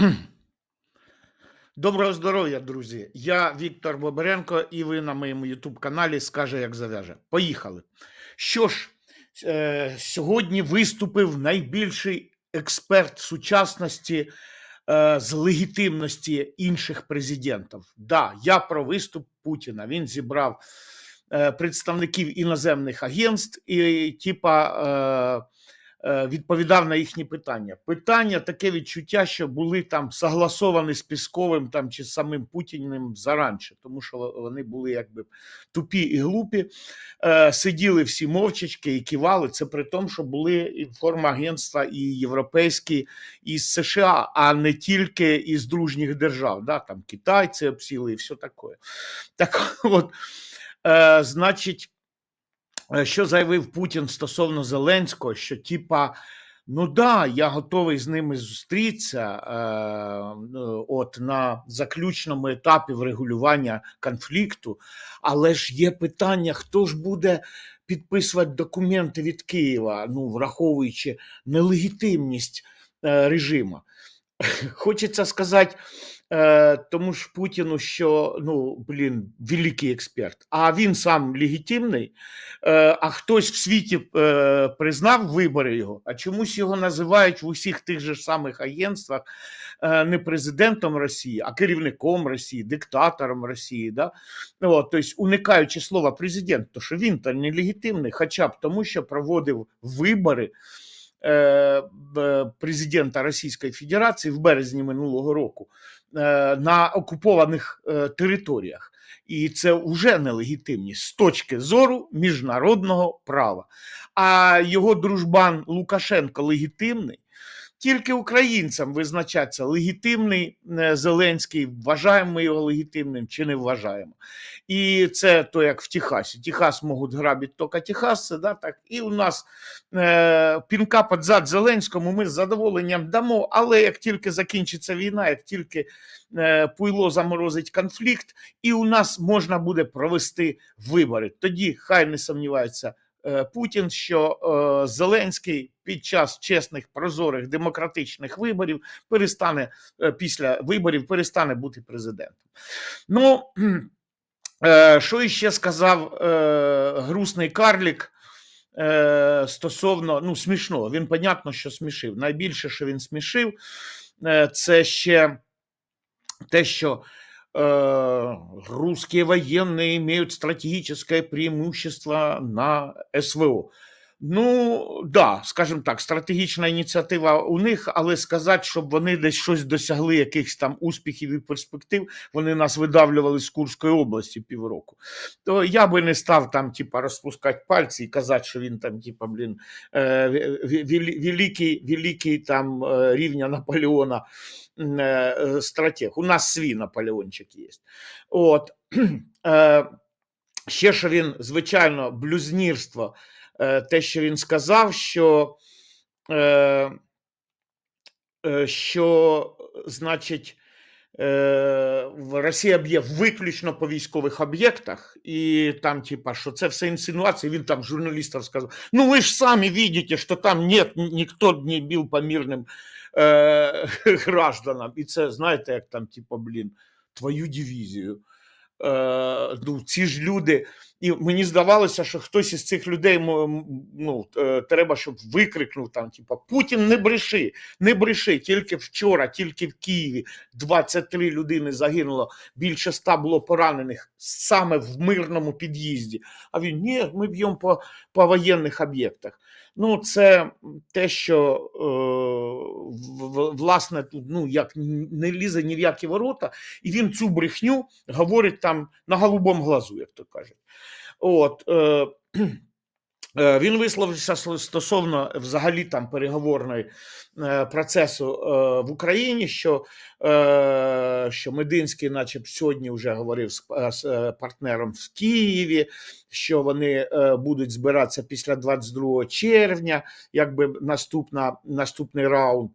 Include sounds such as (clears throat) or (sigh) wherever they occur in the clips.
(clears throat) Доброго здоров'я, друзі! Я Віктор Боберенко, і ви на моєму Ютуб-каналі Скаже, як зав'яже. Поїхали. Що ж, е, сьогодні виступив найбільший експерт сучасності е, з легітимності інших президентів. Да, я про виступ Путіна. Він зібрав е, представників іноземних агентств і, типа, е, відповідав на їхні питання. Питання таке відчуття, що були там согласовані з Пісковим там чи з самим Путіним заранше, тому що вони були якби тупі і глупі, е, сиділи всі мовчачки і кивали. Це при тому, що були інформагентства і європейські, і з США, а не тільки із дружніх держав. Да? Там китайці обсіли і все таке. Так (laughs) от, е, значить. Е, Що заявив Путін стосовно Зеленського, що типа, ну да, я готовий з ними зустрітися е, ну, от на заключному етапі врегулювання конфлікту, але ж є питання, хто ж буде підписувати документи від Києва, ну враховуючи нелегітимність е, режиму. (laughs) Хочеться сказати, е, тому ж Путіну, що ну блін, великий експерт, а він сам легітимний, е, а хтось в світі е, признав вибори його, а чомусь його називають в усіх тих же самих агентствах е, не президентом Росії, а керівником Росії, диктатором Росії. Да? От, тобто уникаючи слова президент, то що він то нелегітимний, хоча б тому, що проводив вибори е, президента Російської Федерації в березні минулого року е, на окупованих е, територіях. І це вже нелегітимність з точки зору міжнародного права. А його дружбан Лукашенко легітимний. Тільки українцям визначаться легітимний е, Зеленський, вважаємо ми його легітимним чи не вважаємо. І це то, як в Техасі. Техас можуть грабити тільки техасці, да, так і у нас е, пінка під зад Зеленському ми з задоволенням дамо, але як тільки закінчиться війна, як тільки е, пуйло заморозить конфлікт, і у нас можна буде провести вибори. Тоді хай не сумнівається е, Путін, що е, Зеленський під час чесних, прозорих, демократичних виборів перестане е, після виборів перестане бути президентом. Ну, (clears throat) е, що іще сказав е, грустний карлік е, стосовно ну, смішного. Він, понятно, що смішив. Найбільше, що він смішив, е, це ще те, що русские военные имеют стратегическое преимущество на СВО. Ну, да, скажімо так, стратегічна ініціатива у них, але сказати, щоб вони десь щось досягли, якихось там успіхів і перспектив, вони нас видавлювали з Курської області півроку. То я би не став там, типа, розпускати пальці і казати, що він там, типа, блін, е, ве- ве- великий, великий там е, рівня Наполеона е, стратег. У нас свій Наполеончик є. От. (clears throat) Ще що він, звичайно, блюзнірство, те, що він сказав, що, е, е, що значить, е, Росія б'є виключно по військових об'єктах, і там, типа, що це все інсинуації. Він там журналістам сказав: ну ви ж самі видите, що там нет, ні- ніхто не бив по мирним е, (laughs) гражданам. І це, знаєте, як там, типа, блін, твою дивізію. Е, ну, ці ж люди, і мені здавалося, що хтось із цих людей ну, е, треба, щоб викрикнув там, типа, Путін не бреши, не бреши. Тільки вчора, тільки в Києві 23 людини загинуло, більше 100 було поранених саме в мирному під'їзді. А він ні, ми б'ємо по, по воєнних об'єктах. Ну, це те, що е, власне тут ну як не лізе ні в які ворота, і він цю брехню говорить там на голубому глазу, як то кажуть. От, е, е, він висловився стосовно взагалі там переговорної е, процесу е, в Україні, що, що Мединський, наче сьогодні вже говорив з, партнером в Києві, що вони будуть збиратися після 22 червня, якби наступна, наступний раунд.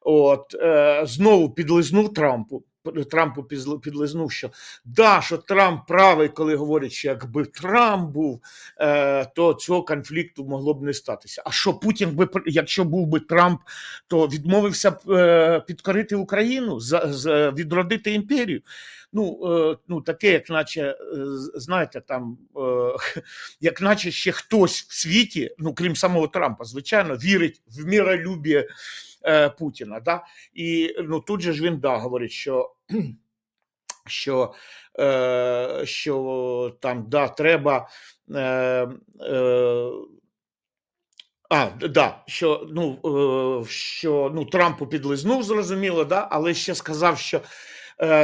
От, знову підлизнув Трампу. Трампу підлизнув, що да, що Трамп правий, коли говорить, що якби Трамп був, е, то цього конфлікту могло б не статися. А що Путін би, якщо був би Трамп, то відмовився б е, підкорити Україну, відродити імперію. Ну, е, ну таке, як наче, знаєте, там, (laughs) як наче ще хтось в світі, ну крім самого Трампа, звичайно, вірить в міролюбіє е, Путіна. Да? І ну, тут же ж він да, говорить, що, (clears throat) що, е, що там да, треба. Е, е, а, да, що ну, е, що ну, Трампу підлизнув, зрозуміло, да, але ще сказав, що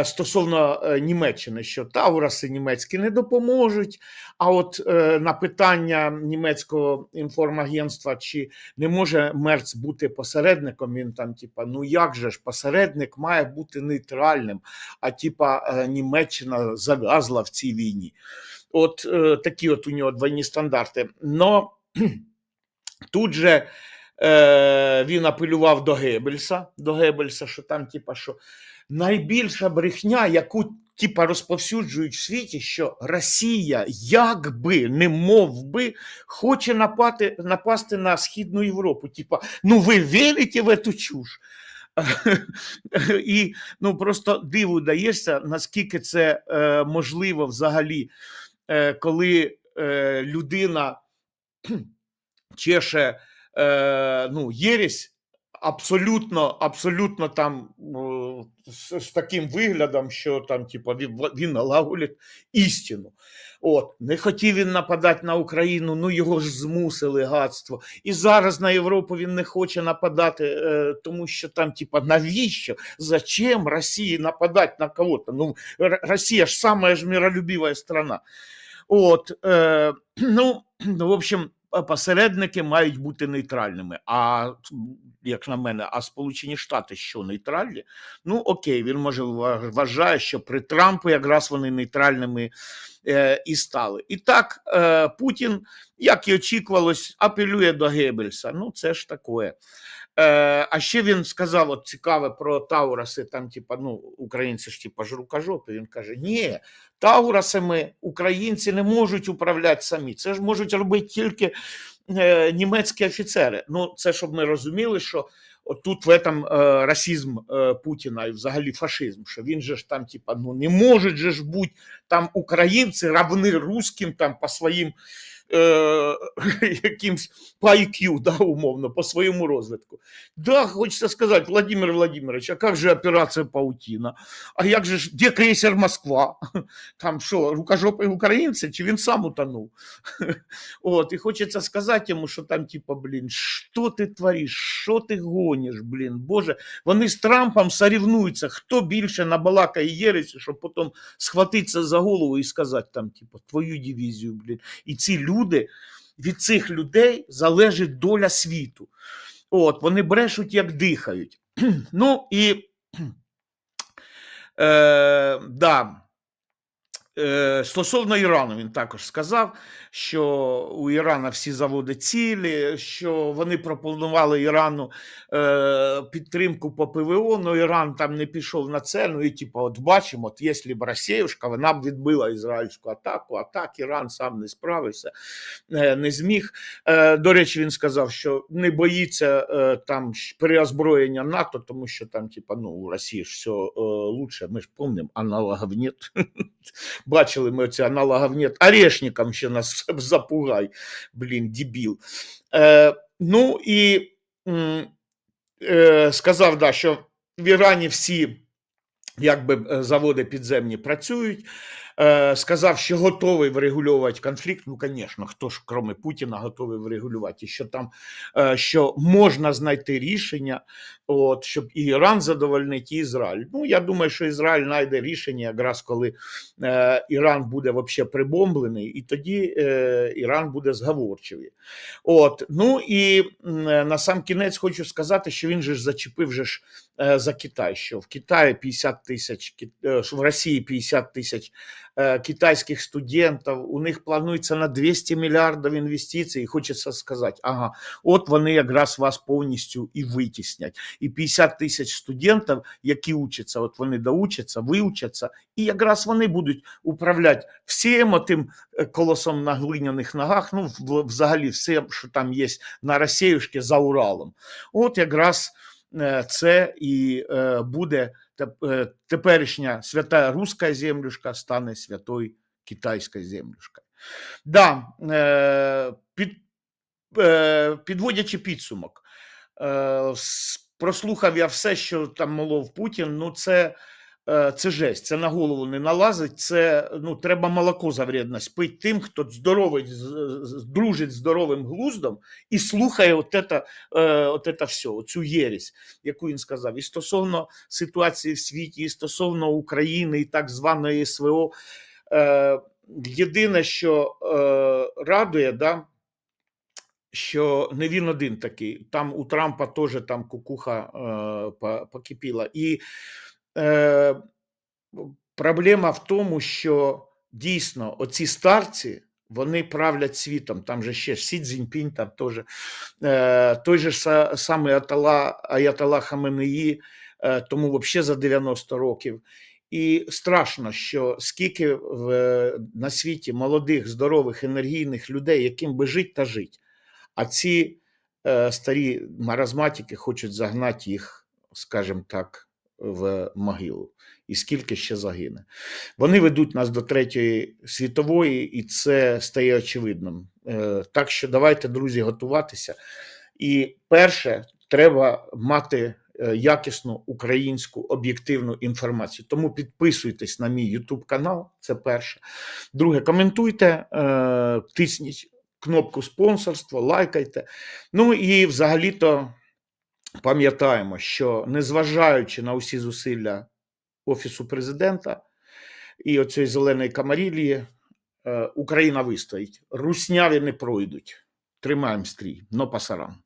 стосовно е, Німеччини, що Таураси німецькі не допоможуть. А от е, на питання німецького інформагентства, чи не може Мерц бути посередником, він там, типа, ну як же ж, посередник має бути нейтральним, а типа е, Німеччина зав'язла в цій війні. От е, такі от у нього двойні стандарти. Но (clears throat) Тут же е, він апелював до Геббельса, до Геббельса, що там, типа, що найбільша брехня, яку типа, розповсюджують в світі, що Росія, якби не мов би, хоче напати, напасти на Східну Європу. Типа, ну ви вірите в цю чуш? (laughs) І ну, просто диву даєшся, наскільки це е, можливо взагалі, е, коли е, людина (clears throat) чеше е, ну, єресь абсолютно, абсолютно там з, з таким виглядом, що там, типу, він, налагодить істину. От, не хотів він нападати на Україну, ну його ж змусили гадство. І зараз на Європу він не хоче нападати, е, тому що там, типа, навіщо? Зачем Росії нападати на кого-то? Ну, Росія ж самая ж миролюбивая страна. От, е, (clears throat) ну, в общем, посередники мають бути нейтральними. А як на мене, а Сполучені Штати що нейтральні? Ну окей, він може вважає, що при Трампу якраз вони нейтральними е, і стали. І так, е, Путін, як і очікувалось, апелює до Геббельса. Ну, це ж таке. Е, а ще він сказав от цікаве про Таураси, там, типа, ну, українці ж типа ж рукожопи. Він каже: ні, Таурасами українці не можуть управляти самі. Це ж можуть робити тільки е, німецькі офіцери. Ну, це щоб ми розуміли, що от тут в этом е, расизм е, Путіна і взагалі фашизм, що він же ж там, типа, ну не можуть же ж бути там українці равни русським там по своїм е, (laughs) якимсь по IQ, да, умовно, по своєму розвитку. Да, хочеться сказати, Владимир Владимирович, а як же операція Паутіна? А як же ж, де крейсер Москва? (laughs) Там що, рукожопий українці, чи він сам утонув? (laughs) От, і хочеться сказати йому, що там, типа, блін, що ти твориш, що ти гониш, блін, Боже, вони з Трампом сорівнуються, хто більше набалакає єресі, щоб потім схватитися за голову і сказати там, типа, твою дивізію, блін. І ці люди, від цих людей залежить доля світу. От, вони брешуть, як дихають. (clears throat) ну і (clears throat) е, да, Стосовно Ірану, він також сказав, що у Ірана всі заводи цілі, що вони пропонували Ірану е, підтримку по ПВО, але Іран там не пішов на це. Ну і типу, от бачимо, от якщо б Росіюшка, вона б відбила ізраїльську атаку, а так Іран сам не справився, е, не зміг. Е, до речі, він сказав, що не боїться е, там переозброєння НАТО, тому що там, типу, ну, у Росії ж все е, лучше. Ми ж пам'ятаємо, аналогів нет. (laughs) Бачили ми оці аналогів нет. Орешником ще нас (laughs) запугай, блін, дебіл. Е, ну і е, сказав, да, що в Ірані всі якби е, заводи підземні працюють. Е, сказав, що готовий врегулювати конфлікт. Ну, звісно, хто ж, крім Путіна, готовий врегулювати, і що там е, що можна знайти рішення, от, щоб і Іран задовольнити, і Ізраїль. Ну, я думаю, що Ізраїль знайде рішення, якраз коли е, Іран буде вообще прибомблений, і тоді Іран буде зговорчивий. От, ну і на сам кінець хочу сказати, що він же ж зачепив же ж за Китай, що в Китаї 50 тисяч, в Росії 50 тисяч е, китайських студентів, у них планується на 200 мільярдів інвестицій, і хочеться сказати, ага, от вони якраз вас повністю і витіснять. І 50 тисяч студентів, які учаться, от вони доучаться, виучаться, і якраз вони будуть управляти всім тим е, колосом на глиняних ногах, ну, взагалі все, що там є на Росіюшки за Уралом. От якраз е, це і буде теперішня свята руська землюшка стане святою китайською землюшкою. Да, е, під, е, підводячи підсумок, е, прослухав я все, що там молов Путін. Ну, це, е, це жесть, це на голову не налазить. Це ну, треба молоко за вредність пити тим, хто здоровий, дружить здоровим глуздом і слухає от это, е, от это все, оцю єресь, яку він сказав. І стосовно ситуації в світі, і стосовно України і так званої СВО. Е, єдине, що е, радує, да, що не він один такий. Там у Трампа теж там кукуха е, покипіла. І е, проблема в тому, що дійсно оці старці. Вони правлять світом. Там же ще Сі Цзіньпінь, там теж е, той же самий Атала, Аятала Хаменеї, е, тому взагалі за 90 років. І страшно, що скільки в, на світі молодих, здорових, енергійних людей, яким би жить та жить. А ці е, старі маразматики хочуть загнати їх, скажімо так, в могилу. І скільки ще загине. Вони ведуть нас до третьої світової, і це стає очевидним. Е, так що давайте, друзі, готуватися. І перше, треба мати е, якісну українську об'єктивну інформацію. Тому підписуйтесь на мій YouTube канал. Це перше. Друге, коментуйте, е, тисніть кнопку спонсорства, лайкайте. Ну і взагалі-то пам'ятаємо, що незважаючи на усі зусилля Офісу президента і оцієї зеленої камарілії, е, Україна вистоїть. Русняві не пройдуть. Тримаємо стрій, но пасарам.